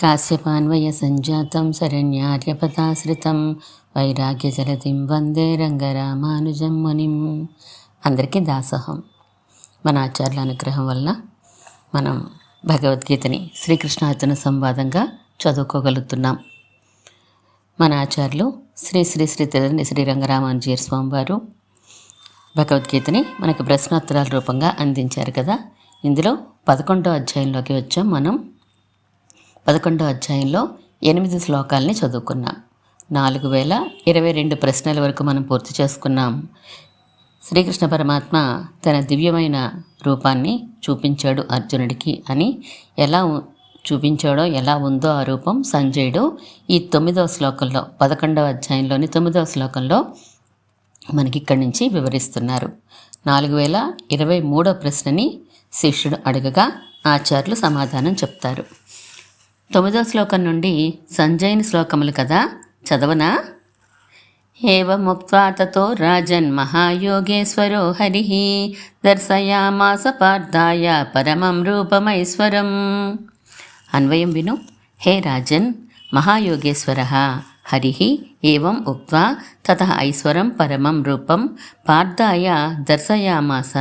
కాశ్యపాన్వయ సంజాతం శరణ్యార్యపదాశ్రితం వైరాగ్యజలతిం వందే రంగరామానుజం మునిం అందరికీ దాసహం. మన ఆచార్యుల అనుగ్రహం వల్ల మనం భగవద్గీతని శ్రీకృష్ణార్జున సంవాదంగా చదువుకోగలుగుతున్నాం. మన ఆచార్యులు శ్రీ శ్రీ శ్రీ తెలని శ్రీ రంగరామానుజీయ స్వామివారు భగవద్గీతని మనకు ప్రశ్నోత్తరాల రూపంగా అందించారు కదా. ఇందులో పదకొండో అధ్యాయంలోకి వచ్చాం మనం. పదకొండో అధ్యాయంలో ఎనిమిది శ్లోకాలని చదువుకున్నాం. నాలుగు వేల ఇరవై రెండు ప్రశ్నల వరకు మనం పూర్తి చేసుకున్నాం. శ్రీకృష్ణ పరమాత్మ తన దివ్యమైన రూపాన్ని చూపించాడు అర్జునుడికి అని ఎలా చూపించాడో ఎలా ఉందో ఆ రూపం సంజయుడు ఈ తొమ్మిదవ శ్లోకంలో పదకొండవ అధ్యాయంలోని తొమ్మిదవ శ్లోకంలో మనకి ఇక్కడి నుంచి వివరిస్తున్నారు. నాలుగు వేల ఇరవై మూడో ప్రశ్నని శిష్యుడు అడగగా ఆచార్యులు సమాధానం చెప్తారు. తొమ్మిదో శ్లోకం నుండి సంజయుని శ్లోకములు కదా? చదవనా? ఏవముక్త్వా తతో రాజన్ మహాయోగేశ్వరో హరి దర్శయామాస పార్థాయ పరమం రూపమైశ్వరం. అన్వయం విను. హే రాజన్ మహాయోగేశ్వర హరి ఏవం ఉక్వా తత ఐశ్వరం పరమం రూపం పార్థాయ దర్శయామాస.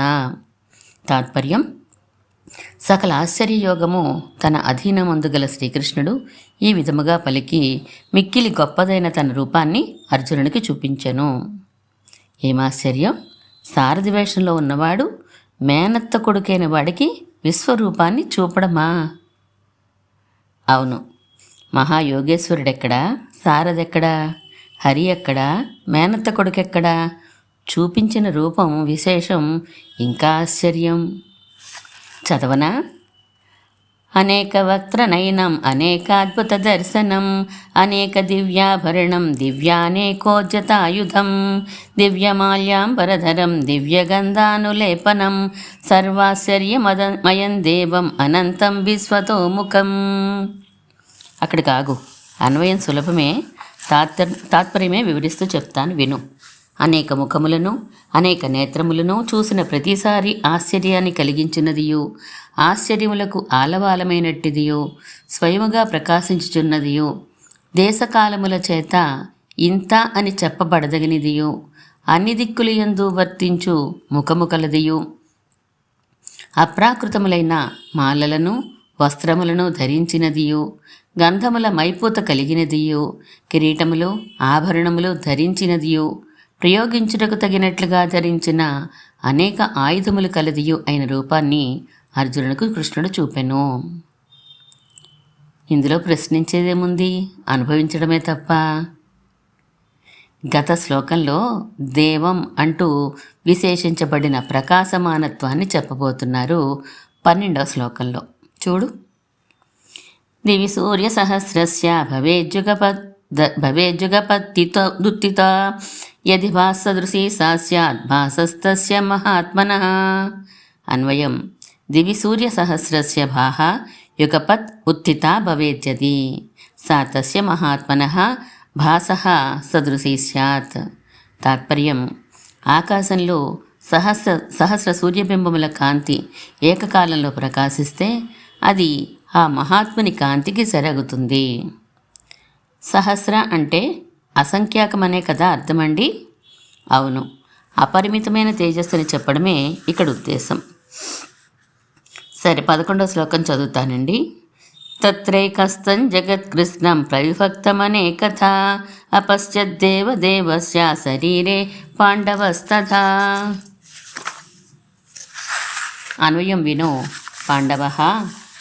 తాత్పర్యం సకల ఆశ్చర్యయోగము తన అధీనమందు గల శ్రీకృష్ణుడు ఈ విధముగా పలికి మిక్కిలి గొప్పదైన తన రూపాన్ని అర్జునునికి చూపించెను. ఏమాశ్చర్యం? సారథి వేషంలో ఉన్నవాడు మేనత్త కొడుకైన వాడికి విశ్వరూపాన్ని చూపడమా? అవును. మహాయోగేశ్వరుడెక్కడా? సారథెక్కడా? హరి ఎక్కడా? మేనత్త కొడుకెక్కడా? చూపించిన రూపం విశేషం ఇంకా ఆశ్చర్యం. చదవనా? అనేక వక్త్రనయనం అనేకాద్భుత దర్శనం అనేక దివ్యాభరణం దివ్యానేకోజ్యతాయుధం దివ్యమాల్యాంబరధరం దివ్యగంధానులేపనం సర్వాశ్చర్యమదమయం దేవం అనంతం విశ్వతోముఖం. అక్కడ కాగు అన్వయం సులభమే. తాత్పర్యమే వివరిస్తూ చెప్తాను. విను. అనేక ముఖములను అనేక నేత్రములను చూసిన ప్రతిసారి ఆశ్చర్యాన్ని కలిగించినదియు. ఆశ్చర్యములకు ఆలవాలమైనట్టిదియో. స్వయముగా ప్రకాశించుచున్నదియో. దేశకాలముల చేత ఇంత అని చెప్పబడదగినదియో. అన్ని దిక్కులయందు వర్తించు ముఖము కలదియు. అప్రాకృతములైన మాలలను వస్త్రములను ధరించినదియు. గంధముల మైపూత కలిగినదియు. కిరీటములు ఆభరణములు ధరించినదియు. ప్రయోగించుటకు తగినట్లుగా ధరించిన అనేక ఆయుధములు కలదియు అయిన రూపాన్ని అర్జునుడికి కృష్ణుడు చూపెను. ఇందులో ప్రశ్నించేదేముంది? అనుభవించడమే తప్ప. గత శ్లోకంలో దేవం అంటూ విశేషించబడిన ప్రకాశమానత్వాన్ని చెప్పబోతున్నారు పన్నెండవ శ్లోకంలో. చూడు. దివి సూర్య సహస్రస్య భవేజ్జుగపద్ భవేజ్జుగపత్తితో దుత్తిత యది భాసదృశీ సా స్యాత్ భాసస్తస్య మహాత్మన. అన్వయం. దివి సూర్య సహస్రస్య భాహ యుగపత్ ఉత్థితా భవేద్యది సా తస్య మహాత్మన భాస సదృశీ స్యాత్. తాత్పర్యం. ఆకాశంలో సహస్ర సహస్ర సూర్యబింబముల కాంతి ఏకకాలంలో ప్రకాశిస్తే అది ఆ మహాత్ముని కాంతికి సరగుతుంది సహస్ర అంటే అసంఖ్యాకమనే కదా అర్థమండి? అవును. అపరిమితమైన తేజస్సుని చెప్పడమే ఇక్కడ ఉద్దేశం. సరే పదకొండవ శ్లోకం చదువుతానండి. తత్రైకస్తం జగత్కృష్ణం ప్రవిభక్తమనేకథ అపశ్చద్దేవదేవస్య శరీరే పాండవస్తథా. అన్వయం విను పాండవ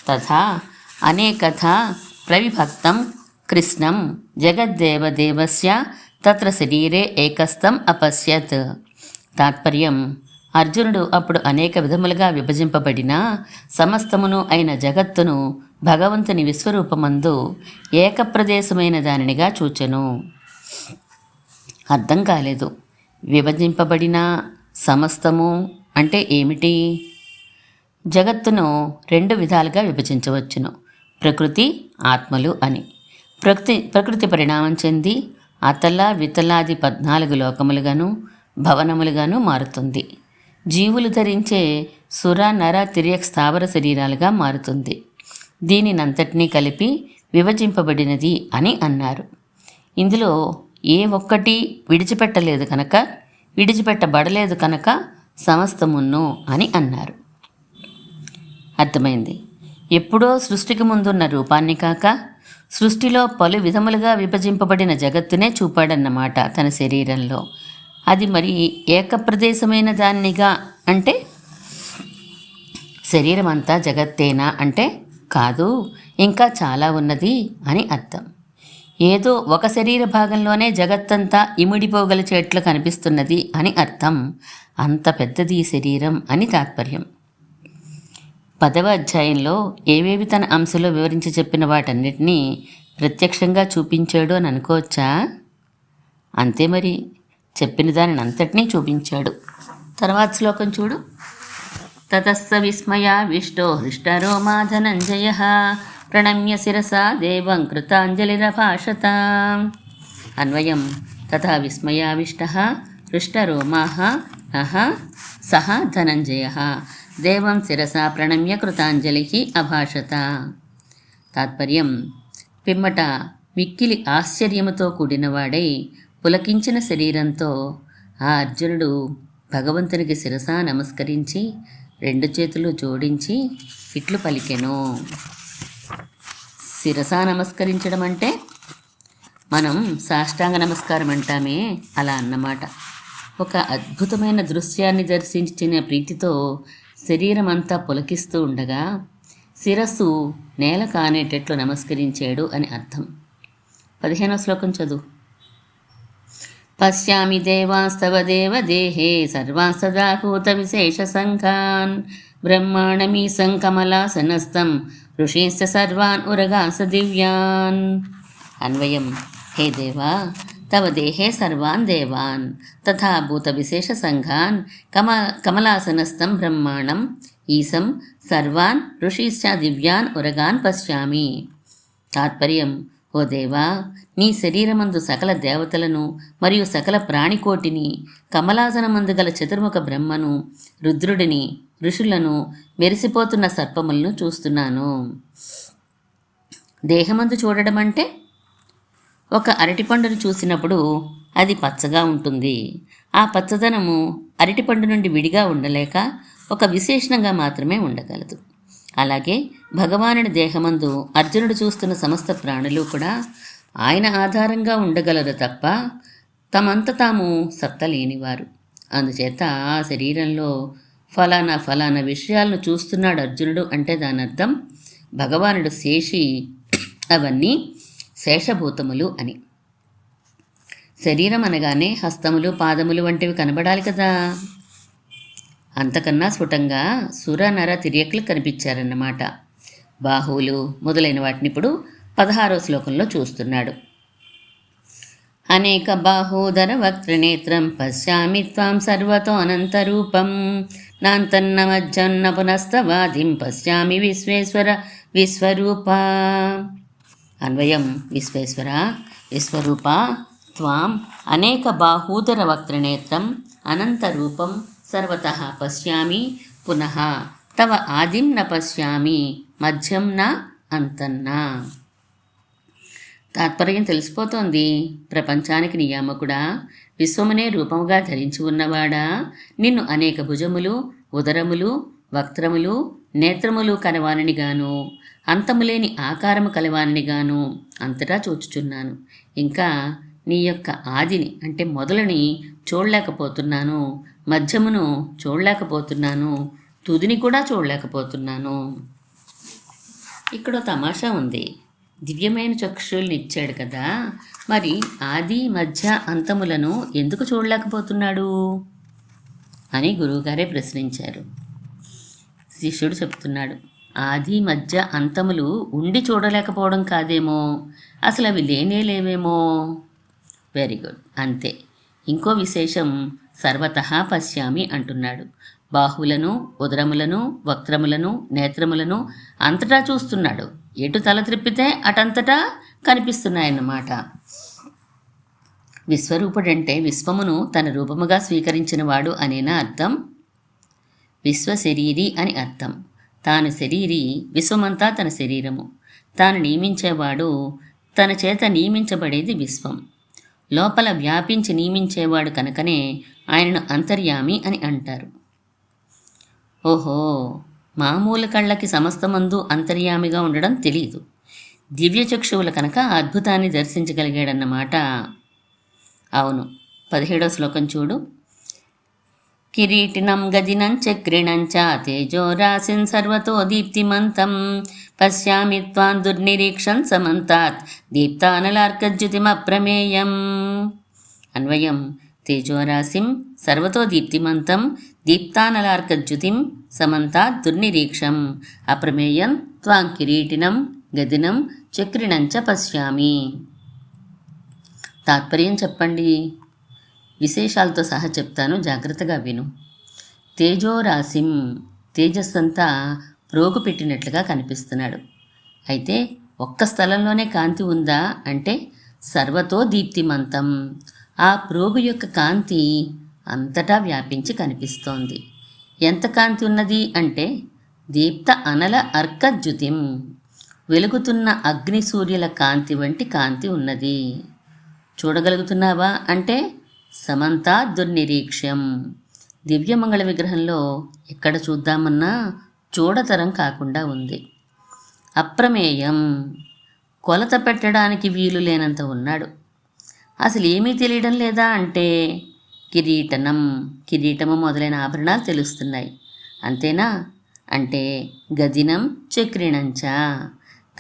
తథా అనేకథ ప్రవిభక్తం కృష్ణం జగద్దేవదేవస్య తత్ర శరీరే ఏకస్థం అపశ్యత్. తాత్పర్యం అర్జునుడు అప్పుడు అనేక విధములుగా విభజింపబడిన సమస్తమును అయిన జగత్తును భగవంతుని విశ్వరూపమందు ఏకప్రదేశమైన దానినిగా చూచెను. అర్థం కాలేదు. విభజింపబడిన సమస్తము అంటే ఏమిటి? జగత్తును రెండు విధాలుగా విభజించవచ్చును ప్రకృతి ఆత్మలు అని. ప్రకృతి ప్రకృతి పరిణామం చెంది అతల వితలాది పద్నాలుగు లోకములుగాను భవనములుగాను మారుతుంది. జీవులు ధరించే సుర నర తిర్యక్ స్థావర శరీరాలుగా మారుతుంది. దీనినంతటినీ కలిపి విభజింపబడినది అని అన్నారు. ఇందులో ఏ ఒక్కటి విడిచిపెట్టలేదు కనుక విడిచిపెట్టబడలేదు కనుక సమస్తమును అని అన్నారు. అర్థమైంది. ఎప్పుడో సృష్టికి ముందున్న రూపాన్ని కాక సృష్టిలో పలు విధములుగా విభజింపబడిన జగత్తునే చూపాడన్నమాట తన శరీరంలో. అది మరి ఏకప్రదేశమైన దాన్నిగా అంటే? శరీరం అంతా జగత్తేనా అంటే? కాదు ఇంకా చాలా ఉన్నది అని అర్థం. ఏదో ఒక శరీర భాగంలోనే జగత్తంతా ఇమిడిపోగల చెట్లు కనిపిస్తున్నది అని అర్థం. అంత పెద్దది ఈ శరీరం అని తాత్పర్యం. పదవ అధ్యాయంలో ఏవేవి తన అంశలో వివరించి చెప్పిన వాటన్నిటినీ ప్రత్యక్షంగా చూపించాడు అని అనుకోవచ్చా? అంతే మరి. చెప్పిన దానిని అంతటినీ చూపించాడు. తర్వాత శ్లోకం చూడు. తతస్థ విస్మయావిష్టో హృష్టరోమా మాధనంజయ ప్రణమ్య శిరసా దేవం కృతాంజలిరభాషత. అన్వయం. తథా విస్మయావిష్ట హృష్టరోమా నః సహ ధనంజయ. దేవం శిరసా ప్రణమ్య కృతాంజలి అభాషత. తాత్పర్యం పిమ్మట మిక్కిలి ఆశ్చర్యముతో కూడినవాడై పులకించిన శరీరంతో ఆ అర్జునుడు భగవంతునికి శిరసా నమస్కరించి రెండు చేతులు జోడించి ఇట్లు పలికెను. శిరసా నమస్కరించడం అంటే మనం సాష్టాంగ నమస్కారం అంటామే అలా అన్నమాట. ఒక అద్భుతమైన దృశ్యాన్ని దర్శించిన ప్రీతితో శరీరం అంతా పులకిస్తూ ఉండగా శిరస్సు నేల కానేటట్లు నమస్కరించాడు అని అర్థం. పదిహేనో శ్లోకం చదువు. పశ్యామి దేవాస్తవ దేవదేహే సర్వాన్ విశేష భూతవిశేషసంఘాన్ బ్రహ్మాణమీ సంకమలాసనస్తం ఋషీశ్చ సర్వాన్ ఉరగాస దివ్యాన్. అన్వయం. హే దేవా తవ దేహే సర్వాన్ దేవాన్. తథా సంఘాన్ కమ కమలాసనస్థం బ్రహ్మాణం. ఈశం సర్వాన్ ఋషీశ్చ దివ్యాన్ ఉరగాన్ పశ్యామి. తాత్పర్యం ఓ దేవా నీ శరీరమందు సకల దేవతలను మరియు సకల ప్రాణికోటిని కమలాసనమందు గల చతుర్ముఖ బ్రహ్మను రుద్రుడిని ఋషులను మెరిసిపోతున్న సర్పములను చూస్తున్నాను. దేహమందు చూడడం అంటే ఒక అరటిపండును చూసినప్పుడు అది పచ్చగా ఉంటుంది. ఆ పచ్చదనము అరటిపండు నుండి విడిగా ఉండలేక ఒక విశేషణంగా మాత్రమే ఉండగలదు. అలాగే భగవానుడి దేహమందు అర్జునుడు చూస్తున్న సమస్త ప్రాణులు కూడా ఆయన ఆధారంగా ఉండగలరు తప్ప తమంత తాము సత్త లేనివారు అందుచేత ఆ శరీరంలో ఫలానా ఫలానా విషయాలను చూస్తున్నాడు అర్జునుడు అంటే దాని అర్థం భగవానుడు శేషి అవన్నీ శేషభూతములు అని. శరీరం అనగానే హస్తములు పాదములు వంటివి కనబడాలి కదా. అంతకన్నా స్ఫుటంగా సుర నర తిరియకులు కనిపించారన్నమాట. బాహువులు మొదలైన వాటిని ఇప్పుడు పదహారో శ్లోకంలో చూస్తున్నాడు. అనేక బాహూదర వక్త్రనేత్రం పశ్యామి త్వాం సర్వతోనంతరూపం నాంతన్న మజ్జన్న పునస్తవాదిం పశ్యామి విశ్వేశ్వర విశ్వరూపా. అన్వయం విశ్వేశ్వర విశ్వరూప త్వాం అనేక బాహూదర వక్త్రనేత్రం అనంతరూపం సర్వత పశ్యామి పునః తవ ఆదిం న పశ్యామి మధ్యం న అంతన్నా. తాత్పర్యం తెలిసిపోతోంది. ప్రపంచానికి నియామకుడా విశ్వమునే రూపముగా ధరించి ఉన్నవాడా? నిన్ను అనేక భుజములు ఉదరములు వక్త్రములు నేత్రములు కలవానిగాను అంతములేని ఆకారము కలవాన్నిగాను అంతటా చూచుచున్నాను. ఇంకా నీ యొక్క ఆదిని అంటే మొదలని చూడలేకపోతున్నాను మధ్యమును చూడలేకపోతున్నాను తుదిని కూడా చూడలేకపోతున్నాను. ఇక్కడ తమాషా ఉంది. దివ్యమైన చక్షుల్ని ఇచ్చాడు కదా మరి ఆది మధ్య అంతములను ఎందుకు చూడలేకపోతున్నాడు? అని గురువుగారే ప్రశ్నించారు. శిష్యుడు చెప్తున్నాడు ఆది మధ్య అంతములు ఉండి చూడలేకపోవడం కాదేమో? అసలు అవి లేనే లేవేమో? వెరీ గుడ్ అంతే. ఇంకో విశేషం సర్వత పశ్యామి అంటున్నాడు. బాహువులను ఉదరములను వక్త్రములను నేత్రములను అంతటా చూస్తున్నాడు. ఎటు తల త్రిప్పితే అటంతటా కనిపిస్తున్నాయన్నమాట. విశ్వరూపుడంటే విశ్వమును తన రూపముగా స్వీకరించినవాడు అనేనా అర్థం? విశ్వశరీరి అని అర్థం. తాను శరీరి విశ్వమంతా తన శరీరము. తాను నియమించేవాడు తన చేత నియమించబడేది విశ్వం. లోపల వ్యాపించి నియమించేవాడు కనుకనే ఆయనను అంతర్యామి అని అంటారు. ఓహో మామూలు కళ్ళకి సమస్తమందు అంతర్యామిగా ఉండడం తెలియదు దివ్యచక్షువుల కనుక అద్భుతాన్ని దర్శించగలిగాడన్నమాట. అవును పదిహేడో శ్లోకం చూడు. కిరీటినం గదినం చక్రిణం చ తేజో రాశిన్ సర్వతో దీప్తిమంతం. పశ్యామి త్వాన్ దుర్నిరీక్షం సమంతాత్. దీప్తానలార్కజ్యుతిమప్రమేయం అన్వయం. తేజోరాశిం సర్వతో దీప్తిమంతం. దీప్తానలార్కజ్యుతిం సమంతాత్ దుర్నిరీక్షం. అప్రమేయం. త్వాం కిరీటినం గదినం చక్రిణంచ పశ్యామి. తాత్పర్యం చెప్పండి. విశేషాలతో సహా చెప్తాను. జాగ్రత్తగా విను. తేజోరాశిం తేజస్సంతా ప్రోగు పెట్టినట్లుగా కనిపిస్తున్నాడు. అయితే ఒక్క స్థలంలోనే కాంతి ఉందా అంటే సర్వతో దీప్తిమంతం. ఆ ప్రోగు యొక్క కాంతి అంతటా వ్యాపించి కనిపిస్తోంది. ఎంత కాంతి ఉన్నది అంటే దీప్త అనల అర్కజ్యుతిం వెలుగుతున్న అగ్ని సూర్యుల కాంతి వంటి కాంతి ఉన్నది. చూడగలుగుతున్నావా అంటే సమంతా దుర్నిరీక్ష్యం. దివ్యమంగళ విగ్రహంలో ఎక్కడ చూద్దామన్నా చూడతరం కాకుండా ఉంది. అప్రమేయం. కొలత పెట్టడానికి వీలు లేనంత ఉన్నాడు. అసలు ఏమీ తెలియడం లేదా అంటే కిరీటనం కిరీటము మొదలైన ఆభరణాలు తెలుస్తున్నాయి. అంతేనా? అంటే గదినం చక్రిణంచ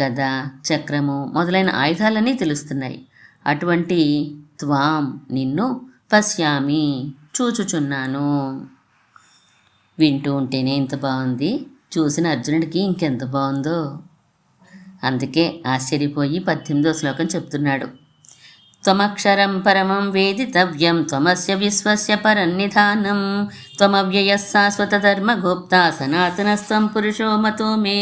గద చక్రము మొదలైన ఆయుధాలన్నీ తెలుస్తున్నాయి. అటువంటి త్వాం నిన్ను పశ్యామి చూచుచున్నాను. వింటూ ఉంటేనే ఇంత బాగుంది. చూసిన అర్జునుడికి ఇంకెంత బాగుందో. అందుకే ఆశ్చర్యపోయి పద్దెనిమిదో శ్లోకం చెప్తున్నాడు. త్వమక్షరం పరమం వేదితవ్యం త్వమస్య విశ్వస్య పరన్నిధానం త్వమవ్యయ శాశ్వత ధర్మగుప్తా సనాతనస్వం పురుషో మతో మే.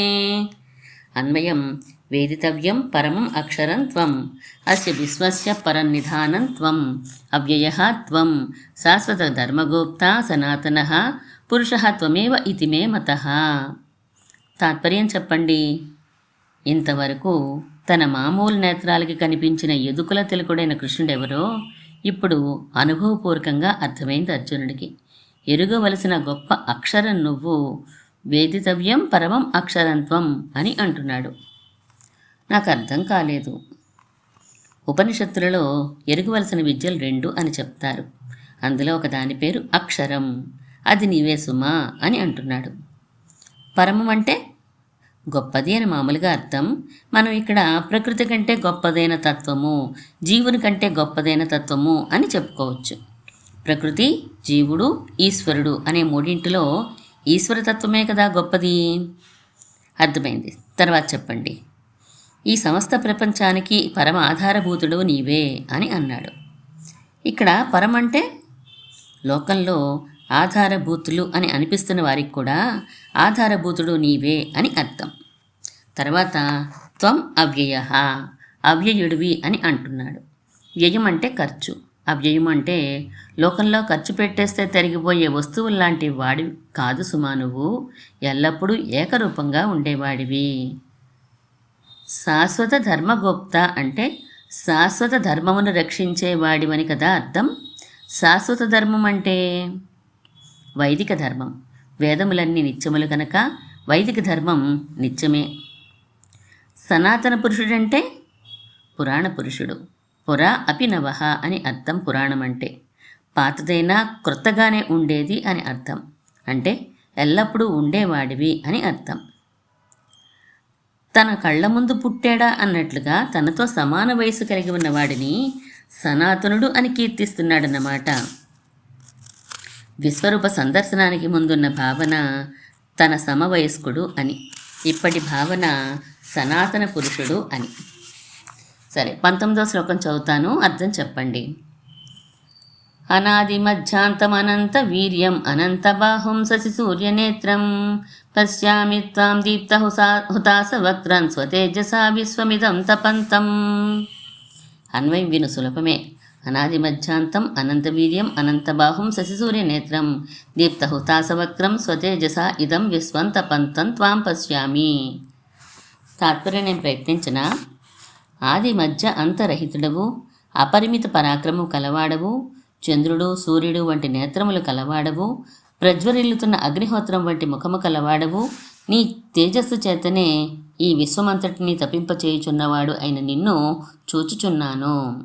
అన్వయం వేదితవ్యం పరమం అక్షరం త్వం. అస్య విశ్వస్య పరనిధానం త్వం. అవ్యయ త్వం. శాశ్వత ధర్మగోప్త సనాతన పురుష త్వమేవ ఇతి మే మత. తాత్పర్యం చెప్పండి. ఇంతవరకు తన మామూలు నేత్రాలకి కనిపించిన ఎదుకుల తెలుకుడైన కృష్ణుడెవరో ఇప్పుడు అనుభవపూర్వకంగా అర్థమైంది అర్జునుడికి. ఎరుగవలసిన గొప్ప అక్షరం నువ్వు వేదితవ్యం పరమం అక్షరంత్వం అని అంటున్నాడు. నాకు అర్థం కాలేదు. ఉపనిషత్తులలో ఎరుగవలసిన విద్యలు రెండు అని చెప్తారు. అందులో ఒక దాని పేరు అక్షరం. అది నీవే సుమా అని అంటున్నాడు. పరమం అంటే గొప్పది అని మామూలుగా అర్థం. మనం ఇక్కడ ప్రకృతి కంటే గొప్పదైన తత్వము జీవుని కంటే గొప్పదైన తత్వము అని చెప్పుకోవచ్చు. ప్రకృతి జీవుడు ఈశ్వరుడు అనే మూడింటిలో ఈశ్వరతత్వమే కదా గొప్పది? అర్థమైంది. తర్వాత చెప్పండి. ఈ సమస్త ప్రపంచానికి పరమ ఆధారభూతుడు నీవే అని అన్నాడు. ఇక్కడ పరమంటే లోకంలో ఆధారభూతులు అని అనిపిస్తున్న వారికి కూడా ఆధారభూతుడు నీవే అని అర్థం. తర్వాత త్వం అవ్యయ అవ్యయుడివి అని అంటున్నాడు. వ్యయం అంటే ఖర్చు. అవ్యయం అంటే లోకంలో ఖర్చు పెట్టేస్తే తరిగిపోయే వస్తువుల్లాంటి వాడివి కాదు సుమా నువ్వు. ఎల్లప్పుడూ ఏకరూపంగా ఉండేవాడివి. శాశ్వత ధర్మగుప్త అంటే శాశ్వత ధర్మమును రక్షించేవాడివని కదా అర్థం? శాశ్వత ధర్మం అంటే? వైదిక ధర్మం. వేదములన్నీ నిత్యములు కనుక వైదిక ధర్మం నిత్యమే. సనాతన పురుషుడంటే? పురాణ పురుషుడు. పురా అపి నవహ అని అర్థం పురాణం అంటే పాతదైనా క్రొత్తగానే ఉండేది అని అర్థం. అంటే ఎల్లప్పుడూ ఉండేవాడివి అని అర్థం. తన కళ్ళ ముందు పుట్టాడా అన్నట్లుగా తనతో సమాన వయసు కలిగి ఉన్న వాడిని సనాతనుడు అని కీర్తిస్తున్నాడన్నమాట. విశ్వరూప సందర్శనానికి ముందున్న భావన తన సమవయస్కుడు అని. ఇప్పటి భావన సనాతన పురుషుడు అని. సరే పంతొమ్మిదో శ్లోకం చదువుతాను అర్థం చెప్పండి. అనాది మధ్యాంతమనంత వీర్యం అనంత బాహుం శశి సూర్యనేత్రం పశ్యామి త్వాం దీప్త హుసా హుతాస వక్రం స్వతేజసా విశ్వమిదం తపంతం అన్వయం విను సులభమే అనాది మధ్యాంతం అనంత వీర్యం అనంతబాహుం శశిసూర్యనేత్రం దీప్తహుతాసవక్రం స్వతేజస ఇదం విశ్వం తపంతం త్వాం పశ్యామి తాత్పర్యం నేను ప్రయత్నించిన ఆది మధ్య అంతరహితుడవు అపరిమిత పరాక్రమం కలవాడవు చంద్రుడు సూర్యుడు వంటి నేత్రములు కలవాడవు ప్రజ్వరిల్లుతున్న అగ్నిహోత్రం వంటి ముఖము కలవాడవు నీ తేజస్సు చేతనే ఈ విశ్వమంతటిని తప్పింపచేయుచున్నవాడు అయిన నిన్ను చూచుచున్నాను.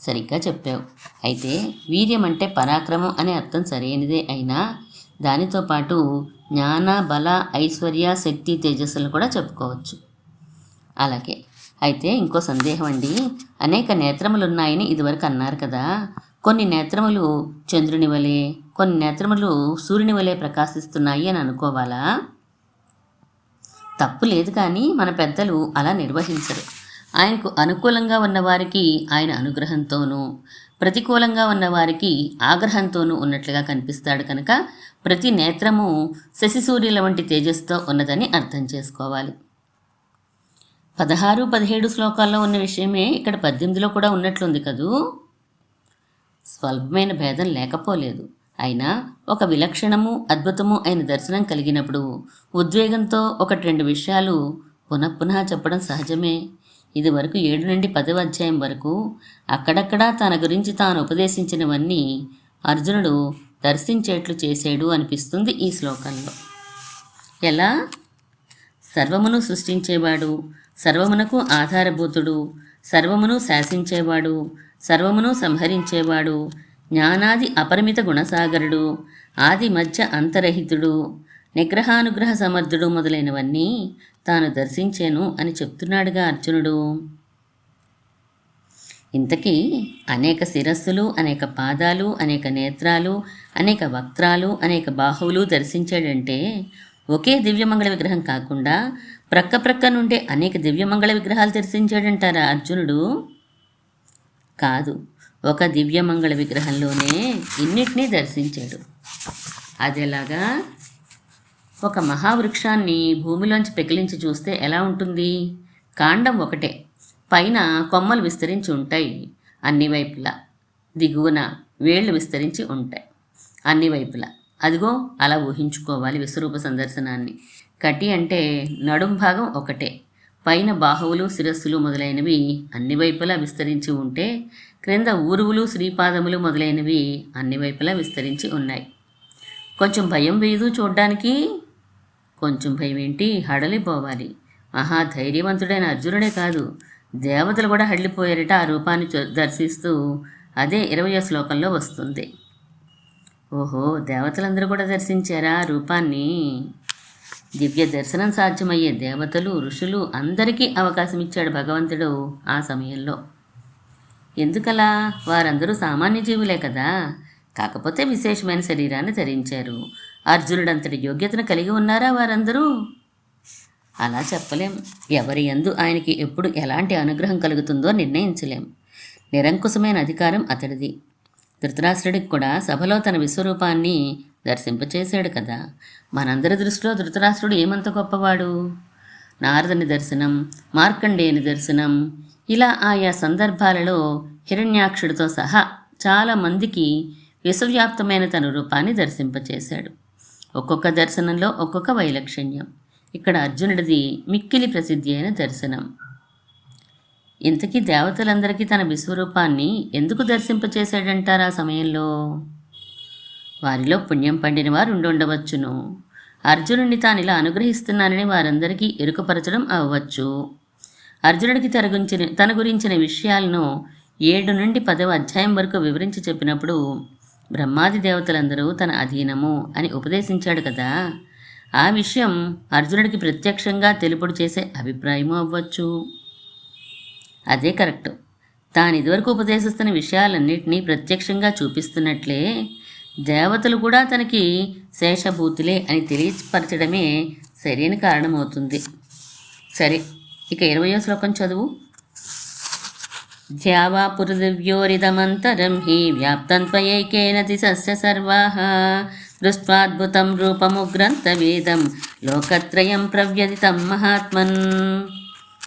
సరిగ్గా చెప్పావు. అయితే వీర్యం అంటే పరాక్రమం అనే అర్థం సరైనదే అయినా దానితో పాటు జ్ఞాన బల ఐశ్వర్య శక్తి తేజస్సులను కూడా చెప్పుకోవచ్చు. అలాగే. అయితే ఇంకో సందేహం అండి. అనేక నేత్రములున్నాయని ఇదివరకు అన్నారు కదా. కొన్ని నేత్రములు చంద్రుని వలె కొన్ని నేత్రములు సూర్యుని వలె ప్రకాశిస్తున్నాయి అని అనుకోవాలా? తప్పు లేదు కానీ మన పెద్దలు అలా నిర్వహించరు. ఆయనకు అనుకూలంగా ఉన్నవారికి ఆయన అనుగ్రహంతోనూ ప్రతికూలంగా ఉన్నవారికి ఆగ్రహంతోనూ ఉన్నట్లుగా కనిపిస్తాడు కనుక ప్రతి నేత్రము శశిసూర్యుల వంటి తేజస్తో ఉన్నదని అర్థం చేసుకోవాలి. పదహారు పదిహేడు శ్లోకాల్లో ఉన్న విషయమే ఇక్కడ పద్దెనిమిదిలో కూడా ఉన్నట్లుంది కదూ? స్వల్పమైన భేదం లేకపోలేదు. అయినా ఒక విలక్షణము అద్భుతము అయిన దర్శనం కలిగినప్పుడు ఉద్వేగంతో ఒకటి రెండు విషయాలు పునఃపునః చెప్పడం సహజమే. ఇదివరకు ఏడు నుండి పదవ అధ్యాయం వరకు అక్కడక్కడా తన గురించి తాను ఉపదేశించినవన్నీ అర్జునుడు దర్శించేట్లు చేశాడు అనిపిస్తుంది ఈ శ్లోకంలో. ఎలా? సర్వమును సృష్టించేవాడు సర్వమునకు ఆధారభూతుడు సర్వమును శాసించేవాడు సర్వమును సంహరించేవాడు జ్ఞానాది అపరిమిత గుణసాగరుడు ఆది మధ్య అంతరహితుడు నిగ్రహానుగ్రహ సమర్థుడు మొదలైనవన్నీ తాను దర్శించాను అని చెప్తున్నాడుగా అర్జునుడు. ఇంతకీ అనేక శిరస్సులు అనేక పాదాలు అనేక నేత్రాలు అనేక వక్త్రాలు అనేక బాహువులు దర్శించాడంటే ఒకే దివ్యమంగళ విగ్రహం కాకుండా ప్రక్క ప్రక్క నుండే అనేక దివ్యమంగళ విగ్రహాలు దర్శించాడంటారా అర్జునుడు? కాదు. ఒక దివ్యమంగళ విగ్రహంలోనే ఇన్నిటినీ దర్శించాడు. అదేలాగా ఒక మహావృక్షాన్ని భూమిలోంచి పెకిలించి చూస్తే ఎలా ఉంటుంది? కాండం ఒకటే పైన కొమ్మలు విస్తరించి ఉంటాయి అన్ని వైపులా. దిగువన వేళ్ళు విస్తరించి ఉంటాయి అన్ని వైపులా. అదిగో అలా ఊహించుకోవాలి విశ్వరూప సందర్శనాన్ని. కటి అంటే నడుం భాగం ఒకటే. పైన బాహువులు శిరస్సులు మొదలైనవి అన్ని వైపులా విస్తరించి ఉంటే క్రింద ఊరువులు శ్రీపాదములు మొదలైనవి అన్ని వైపులా విస్తరించి ఉన్నాయి. కొంచెం భయం వేయదు చూడ్డానికి? కొంచెం భయం ఏంటి? హడలిపోవాలి. మహా ధైర్యవంతుడైన అర్జునుడే కాదు. దేవతలు కూడా హడలిపోయారట ఆ రూపాన్ని దర్శిస్తూ. అదే ఇరవయో శ్లోకంలో వస్తుంది. ఓహో దేవతలందరూ కూడా దర్శించారా ఆ రూపాన్ని? దివ్య దర్శనం సాధ్యమయ్యే దేవతలు ఋషులు అందరికీ అవకాశం ఇచ్చాడు భగవంతుడు ఆ సమయంలో. ఎందుకలా? వారందరూ సామాన్య జీవులే కదా. కాకపోతే విశేషమైన శరీరాన్ని ధరించారు. అర్జునుడంతటి యోగ్యతను కలిగి ఉన్నారా వారందరూ? అలా చెప్పలేం. ఎవరి ఎందు ఆయనకి ఎప్పుడు ఎలాంటి అనుగ్రహం కలుగుతుందో నిర్ణయించలేం. నిరంకుశమైన అధికారం అతడిది. ధృతరాష్ట్రుడికి కూడా సభలో తన విశ్వరూపాన్ని దర్శింపచేశాడు కదా. మనందరి దృష్టిలో ధృతరాష్ట్రుడు ఏమంత గొప్పవాడు? నారదుని దర్శనం మార్కండేయుని దర్శనం ఇలా ఆయా సందర్భాలలో హిరణ్యాక్షుడితో సహా చాలా మందికి విశ్వవ్యాప్తమైన తన రూపాన్ని దర్శింపచేశాడు ఒక్కొక్క దర్శనంలో ఒక్కొక్క వైలక్షణ్యం. ఇక్కడ అర్జునుడిది మిక్కిలి ప్రసిద్ధి అయిన దర్శనం. ఇంతకీ దేవతలందరికీ తన విశ్వరూపాన్ని ఎందుకు దర్శింపచేశాడంటారు ఆ సమయంలో? వారిలో పుణ్యం పండిన వారు ఉండుండవచ్చును. అర్జునుడిని తాను ఇలా అనుగ్రహిస్తున్నానని వారందరికీ ఎరుకపరచడం అవ్వచ్చు అర్జునుడికి తరగించిన తన గురించిన విషయాలను ఏడు నుండి పదవ అధ్యాయం వరకు వివరించి చెప్పినప్పుడు బ్రహ్మాది దేవతలందరూ తన అధీనము అని ఉపదేశించాడు కదా. ఆ విషయం అర్జునుడికి ప్రత్యక్షంగా తెలుపుడు చేసే అభిప్రాయము అవ్వచ్చు. అదే కరెక్ట్. తాను ఇదివరకు ఉపదేశిస్తున్న విషయాలన్నింటినీ ప్రత్యక్షంగా చూపిస్తున్నట్లే దేవతలు కూడా తనకి శేషభూతులే అని తెలియపరచడమే సరైన కారణమవుతుంది. సరే ఇక ఇరవయో శ్లోకం చదువు. ధ్యావా పురుదివ్యోరిదమంతరం హి వ్యాప్తం త్వయైకేన దిశస్య సర్వాః. దృష్ట్వాద్భుతం రూపముగ్రంథవేదం లోకత్రయం ప్రవ్యదితం మహాత్మన్.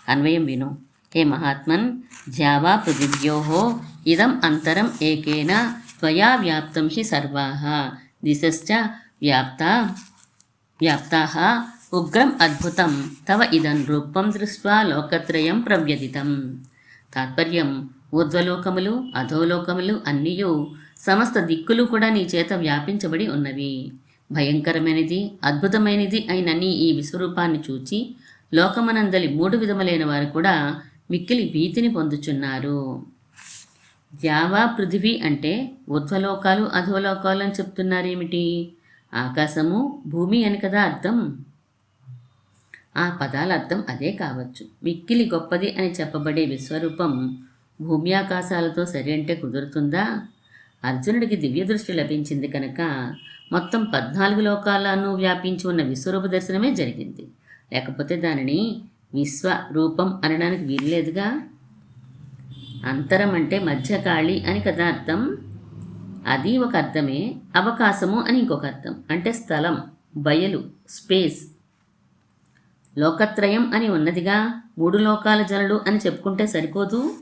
అన్వయం విను. హే మహాత్మన్ ధ్యావా పృథివ్యోः ఇదం అంతరం ఏకేన త్వయా వ్యాప్తం హి సర్వాः దిశశ్చ వ్యాప్తా వ్యాప్త ఉగ్రం అద్భుతం తవ ఇదం రూపం దృష్ట్వా లోకత్రయం ప్రవ్యదితం. తాత్పర్యం ఊర్ధ్వలోకములు అధోలోకములు అన్నీయు సమస్త దిక్కులు కూడా నీ చేత వ్యాపించబడి ఉన్నవి. భయంకరమైనది అద్భుతమైనది అయిన నీ ఈ విశ్వరూపాన్ని చూచి లోకమనందలి మూడు విధములైన వారు కూడా మిక్కిలి భీతిని పొందుచున్నారు. ద్యావా పృథివీ అంటే ఊర్ధ్వలోకాలు అధోలోకాలు అని చెప్తున్నారేమిటి? ఆకాశము భూమి అని కదా అర్థం? ఆ పదాల అర్థం అదే కావచ్చు. మిక్కిలి గొప్పది అని చెప్పబడే విశ్వరూపం భూమి ఆకాశాలతో సరి అంటే కుదురుతుందా? అర్జునుడికి దివ్య దృష్టి లభించింది కనుక మొత్తం పద్నాలుగు లోకాలను వ్యాపించి ఉన్న విశ్వరూప దర్శనమే జరిగింది. లేకపోతే దానిని విశ్వరూపం అనడానికి వీల్లేదుగా అంతరం అంటే మధ్యకాళి అని కదా అర్థం? అది ఒక అర్థమే. అవకాశము అని ఇంకొక అర్థం. అంటే స్థలం బయలు స్పేస్. లోకత్రయం అని ఉన్నదిగా? మూడు లోకాల జనుడు అని చెప్పుకుంటే సరిపోదు?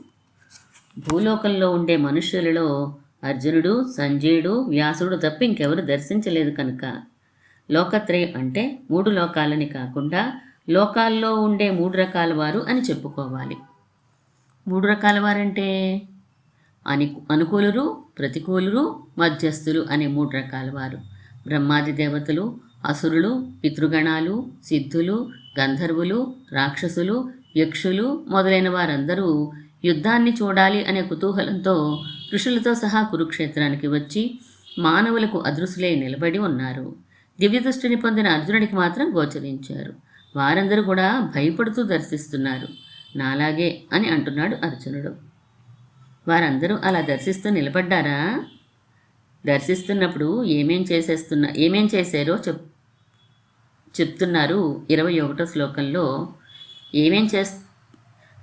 భూలోకంలో ఉండే మనుష్యులలో అర్జునుడు సంజయుడు వ్యాసుడు తప్ప ఇంకెవరు దర్శించలేదు కనుక. లోకత్రయం అంటే మూడు లోకాలని కాకుండా లోకాల్లో ఉండే మూడు రకాల వారు అని చెప్పుకోవాలి. మూడు రకాల వారంటే అని అనుకూలురు ప్రతికూలురు మధ్యస్థులు అనే మూడు రకాల వారు. బ్రహ్మాది దేవతలు అసురులు పితృగణాలు సిద్ధులు గంధర్వులు రాక్షసులు యక్షులు మొదలైన వారందరూ యుద్ధాన్ని చూడాలి అనే కుతూహలంతో ఋషులతో సహా కురుక్షేత్రానికి వచ్చి మానవులకు అదృశ్యులై నిలబడి ఉన్నారు. దివ్యదృష్టిని పొందిన అర్జునుడికి మాత్రం గోచరించారు. వారందరూ కూడా భయపడుతూ దర్శిస్తున్నారు. నాలాగే అని అంటున్నాడు అర్జునుడు. వారందరూ అలా దర్శిస్తూ నిలబడ్డారా? దర్శిస్తున్నప్పుడు ఏమేం చేసేస్తున్నా ఏమేం చేశారో చెప్ చెప్తున్నారు ఇరవై ఒకటో శ్లోకంలో. ఏమేం చేస్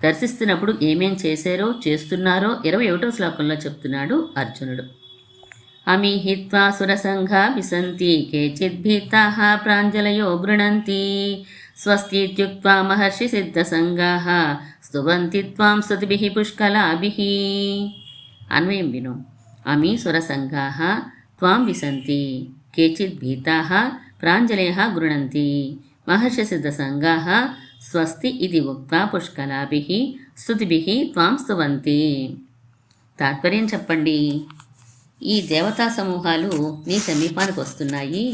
దర్శిస్తున్నప్పుడు ఏమేం చేశారో చేస్తున్నారో ఇరవై ఒకటో శ్లోకంలో చెప్తున్నాడు అర్జునుడు. అమిహిత్వా సురసంఘా విసంతి కేచిద్భీతా ప్రాంజలయో గృణంతి స్వస్తిత్యుక్త్వా మహర్షి సిద్ధసంగా స్తువంతి త్వాం స్తుతిభిः పుష్కలాభిः అన్వయం విను అమి సురసంగాः త్వాం విసంతి కేచిత్ భీతా ప్రాంజలయ గృణంతి మహర్షి సిద్ధసంగా స్వస్తి ఇది ఉక్వా పుష్కలాభిः స్తుతిభిः త్వాం స్తువంతి తాత్పర్యం చెప్పండి। ఈ దేవతా సమూహాలు నీ సమీపానికి వస్తున్నాయి।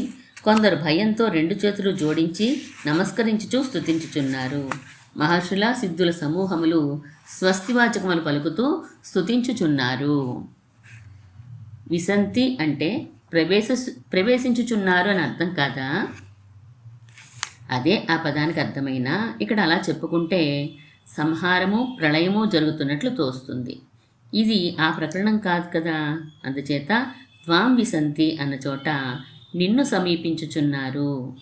కొందరు భయంతో రెండు చేతులు జోడించి నమస్కరించుచూ స్థుతించుచున్నారు మహర్షుల సిద్ధుల సమూహములు స్వస్తివాచకములు పలుకుతూ స్థుతించుచున్నారు విసంతి అంటే ప్రవేశ ప్రవేశించుచున్నారు అని అర్థం కాదా? అదే ఆ పదానికి అర్థమైన ఇక్కడ అలా చెప్పుకుంటే సంహారము ప్రళయము జరుగుతున్నట్లు తోస్తుంది. ఇది ఆ ప్రకరణం కాదు కదా? అందుచేత త్వాం విసంతి అన్న చోట నిన్ను సమీపించుచున్నారు.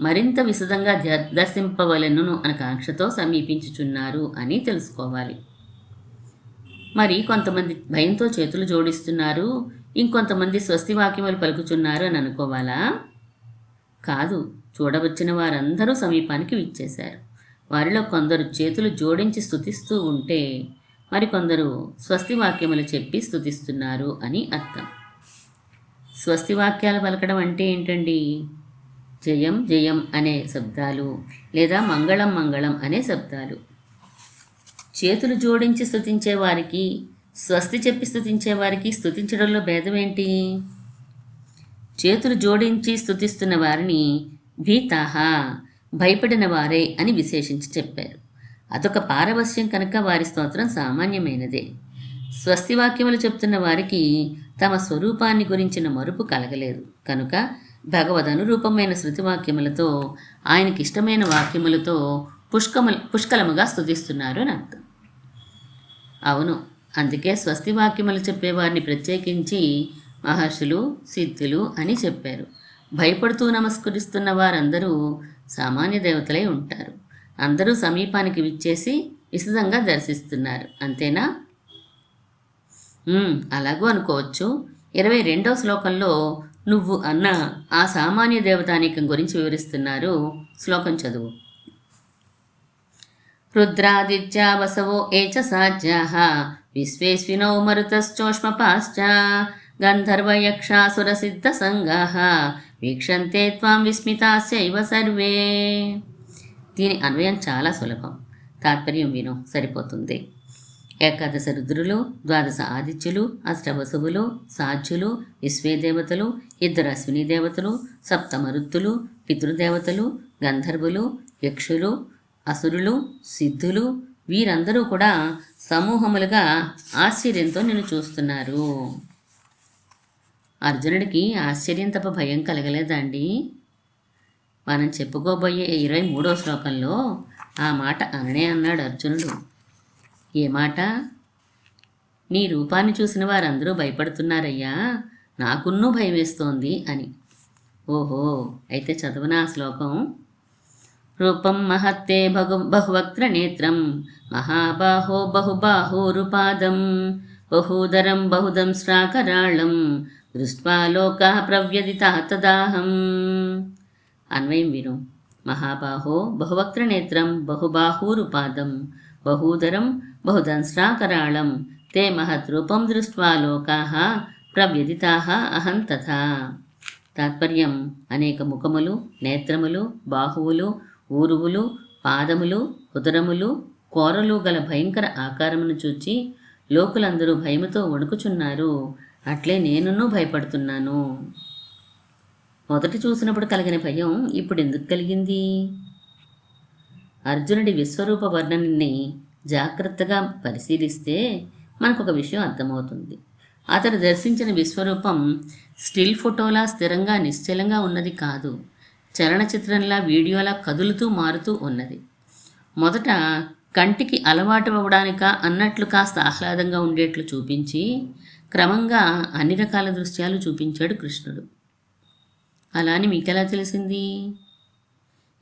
మరింత విశదంగా ద- దర్శింపవలెను అన్న కాంక్షతో సమీపించుచున్నారు అని తెలుసుకోవాలి. మరి కొంతమంది భయంతో చేతులు జోడిస్తున్నారు. ఇంకొంతమంది స్వస్తి వాక్యములు పలుకుచున్నారు అని అనుకోవాలా? కాదు చూడవచ్చిన వారందరూ సమీపానికి విచ్చేశారు. వారిలో కొందరు చేతులు జోడించి స్థుతిస్తూ ఉంటే మరికొందరు స్వస్తి వాక్యములు చెప్పి స్థుతిస్తున్నారు అని అర్థం. స్వస్తి వాక్యాలు పలకడం అంటే ఏంటండి? జయం జయం అనే శబ్దాలు లేదా మంగళం మంగళం అనే శబ్దాలు. చేతులు జోడించి స్థుతించే వారికి స్వస్తి చెప్పి స్థుతించే వారికి స్థుతించడంలో భేదం ఏంటి చేతులు జోడించి స్థుతిస్తున్న వారిని భీతాహ భయపడిన వారే అని విశేషించి చెప్పారు. అదొక పారవస్యం కనుక వారి స్తోత్రం సామాన్యమైనదే. స్వస్తి వాక్యములు చెప్తున్న వారికి తమ స్వరూపాన్ని గురించిన మరుపు కలగలేదు. కనుక భగవద్ అనురూపమైన శృతివాక్యములతో ఆయనకి ఇష్టమైన వాక్యములతో పుష్కములు పుష్కలముగా స్థుతిస్తున్నారు అని అర్థం. అవును అందుకే స్వస్తి వాక్యములు చెప్పేవారిని ప్రత్యేకించి మహర్షులు సిద్ధులు అని చెప్పారు. భయపడుతూ నమస్కరిస్తున్న వారందరూ సామాన్య దేవతలై ఉంటారు. అందరూ సమీపానికి విచ్చేసి విశదంగా దర్శిస్తున్నారు. అంతేనా? అలాగూ అనుకోవచ్చు. ఇరవై రెండో శ్లోకంలో నువ్వు అన్న ఆ సామాన్య దేవతానికం గురించి వివరిస్తున్నారు శ్లోకం చదువు. రుద్రాదిత్యా వసవో ఏచ సాధ్యా విశ్వేశ్వినో మరుతశ్చోష్మపాశ్చ గంధర్వయక్షాసురసిద్ధసంగా వీక్షంతే త్వం విస్మితాశైవ సర్వే. దీని అన్వయం చాలా సులభం. తాత్పర్యం విను సరిపోతుంది. ఏకాదశ రుద్రులు ద్వాదశ ఆదిత్యులు అష్టవసువులు సాధ్యులు విశ్వేదేవతలు ఇద్దరు అశ్విని దేవతలు సప్తమరుత్తులు పితృదేవతలు గంధర్వులు యక్షులు అసురులు సిద్ధులు వీరందరూ కూడా సమూహములుగా ఆశ్చర్యంతో నిన్ను చూస్తున్నారు. అర్జునుడికి ఆశ్చర్యం తప్ప భయం కలగలేదండి. మనం చెప్పుకోబోయే ఇరవై మూడో శ్లోకంలో ఆ మాట అననే అన్నాడు అర్జునుడు. ఏ మాట? నీ రూపాన్ని చూసిన వారందరూ భయపడుతున్నారయ్యా. నాకున్నూ భయమేస్తోంది అని. ఓహో అయితే చదవనా ఆ శ్లోకం? రూపం మహత్తే బహు బహువక్త్ర నేత్రం మహాబాహో బహుబాహోరుపాదం బహూదరం బహుదం శ్రాకరాళం దృష్ట్వా లోకా ప్రవ్యదితా తదాహం. అన్వయం విను మహాబాహో బహువక్త్ర నేత్రం బహుబాహూరుపాదం బహూదరం బహుదంశ్రాకరాళం తే మహద్రూపం దృష్ట్వా లోకా ప్రవ్యదితా అహం తథా. తాత్పర్యం అనేక ముఖములు నేత్రములు బాహువులు ఊరువులు పాదములు ఉదరములు కోరలు గల భయంకర ఆకారమును చూచి లోకులందరూ భయముతో వణుకుచున్నారు. అట్లే నేనును భయపడుతున్నాను. మొదట చూసినప్పుడు కలిగిన భయం ఇప్పుడు ఎందుకు కలిగింది? అర్జునుడి విశ్వరూప వర్ణనని జాగ్రత్తగా పరిశీలిస్తే మనకు ఒక విషయం అర్థమవుతుంది. అతడు దర్శించిన విశ్వరూపం స్టిల్ ఫోటోలా స్థిరంగా నిశ్చలంగా ఉన్నది కాదు. చలనచిత్రంలా వీడియోలా కదులుతూ మారుతూ ఉన్నది. మొదట కంటికి అలవాటు అవ్వడానిక అన్నట్లు కాస్త ఆహ్లాదంగా ఉండేట్లు చూపించి క్రమంగా అన్ని రకాల దృశ్యాలు చూపించాడు కృష్ణుడు. అలా అని మీకెలా తెలిసింది?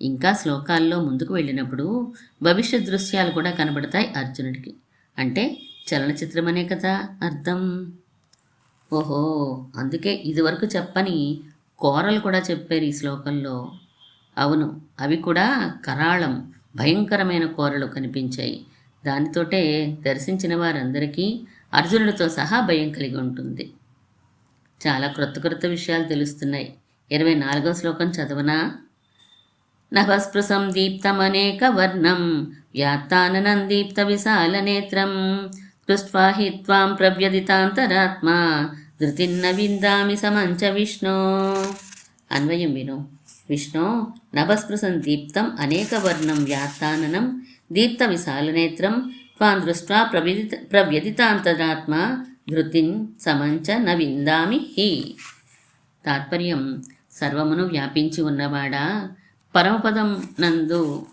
ఇంకా శ్లోకాల్లో ముందుకు వెళ్ళినప్పుడు భవిష్యత్ దృశ్యాలు కూడా కనబడతాయి అర్జునుడికి. అంటే చలనచిత్రమనే కదా అర్థం. ఓహో అందుకే ఇదివరకు చెప్పని కోరలు కూడా చెప్పారు ఈ శ్లోకంలో. అవును అవి కూడా కరాళం భయంకరమైన కోరలు కనిపించాయి. దానితోటే దర్శించిన వారందరికీ అర్జునుడితో సహా భయం కలిగి ఉంటుంది. చాలా క్రొత్త క్రొత్త విషయాలు తెలుస్తున్నాయి. ఇరవై నాలుగో శ్లోకం చదవనా? నభస్పృశం దీప్తమనేక వర్ణం వ్యాత్తాననం దీప్త విశాల నేత్రం దృష్ట్వా హి త్వాం ప్రవ్యదితాంతరాత్మా ధృతిన్న విందామి సమంచ విష్ణు. అన్వయం విను. విష్ణు నభస్పృశం దీప్తం అనేక వర్ణం వ్యాత్తాననం దీప్త విశాల నేత్రం త్వాం దృష్ట్వా ప్రవ్యదిత ప్రవ్యదితాంతరాత్మా ధృతిన్ సమంచ న విందామి హి. తాత్పర్యం సర్వమును వ్యాపించి ఉన్నవాడా? పరమపదం నందు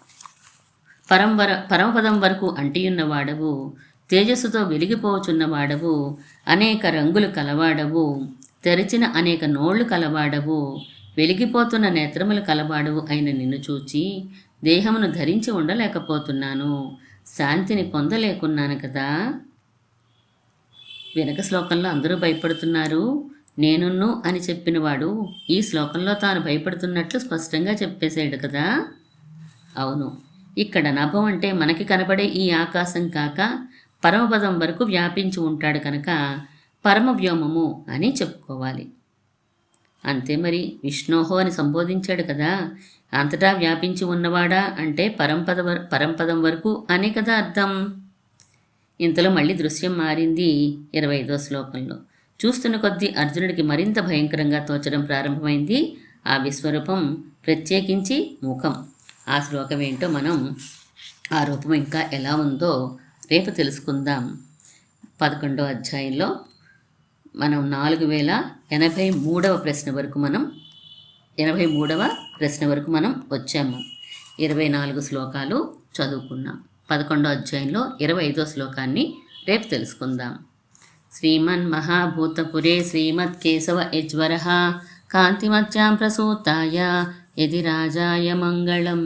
పరంవర పరమపదం వరకు అంటియున్నవాడవు తేజస్సుతో వెలిగిపోచున్నవాడవు అనేక రంగులు కలవాడవు తెరిచిన అనేక నోళ్ళు కలవాడవు వెలిగిపోతున్న నేత్రములు కలవాడవు అయిన నిన్ను చూచి దేహమును ధరించి ఉండలేకపోతున్నాను. శాంతిని పొందలేకున్నాను కదా. వెనక శ్లోకంలో అందరూ భయపడుతున్నారు. నేనున్ను అని చెప్పినవాడు ఈ శ్లోకంలో తాను భయపడుతున్నట్లు స్పష్టంగా చెప్పేశాడు కదా? అవును. ఇక్కడ నభం అంటే మనకి కనబడే ఈ ఆకాశం కాక పరమపదం వరకు వ్యాపించి ఉంటాడు కనుక పరమవ్యోమము అని చెప్పుకోవాలి. అంతే మరి. విష్ణోహో అని సంబోధించాడు కదా. అంతటా వ్యాపించి ఉన్నవాడా అంటే పరంపద పరంపదం వరకు అనే కదా అర్థం. ఇంతలో మళ్ళీ దృశ్యం మారింది ఇరవై ఐదో శ్లోకంలో. చూస్తున్న కొద్దీ అర్జునుడికి మరింత భయంకరంగా తోచడం ప్రారంభమైంది. ఆ విశ్వరూపం ప్రత్యేకించి ముఖం. ఆ శ్లోకం ఏంటో మనం ఆ రూపం ఇంకా ఎలా ఉందో రేపు తెలుసుకుందాం. పదకొండో అధ్యాయంలో మనం నాలుగు వేల ఎనభై మూడవ ప్రశ్న వరకు మనం ఎనభై మూడవ ప్రశ్న వరకు మనం వచ్చాము. ఇరవై నాలుగు శ్లోకాలు చదువుకున్నాం. పదకొండో అధ్యాయంలో ఇరవై ఐదో శ్లోకాన్ని రేపు తెలుసుకుందాం. శ్రీమన్మహాభూతపురే శ్రీమత్కేశవ యజ్వర కాంతిమత్యాం ప్రసూతాయ యది రాజాయ మంగళం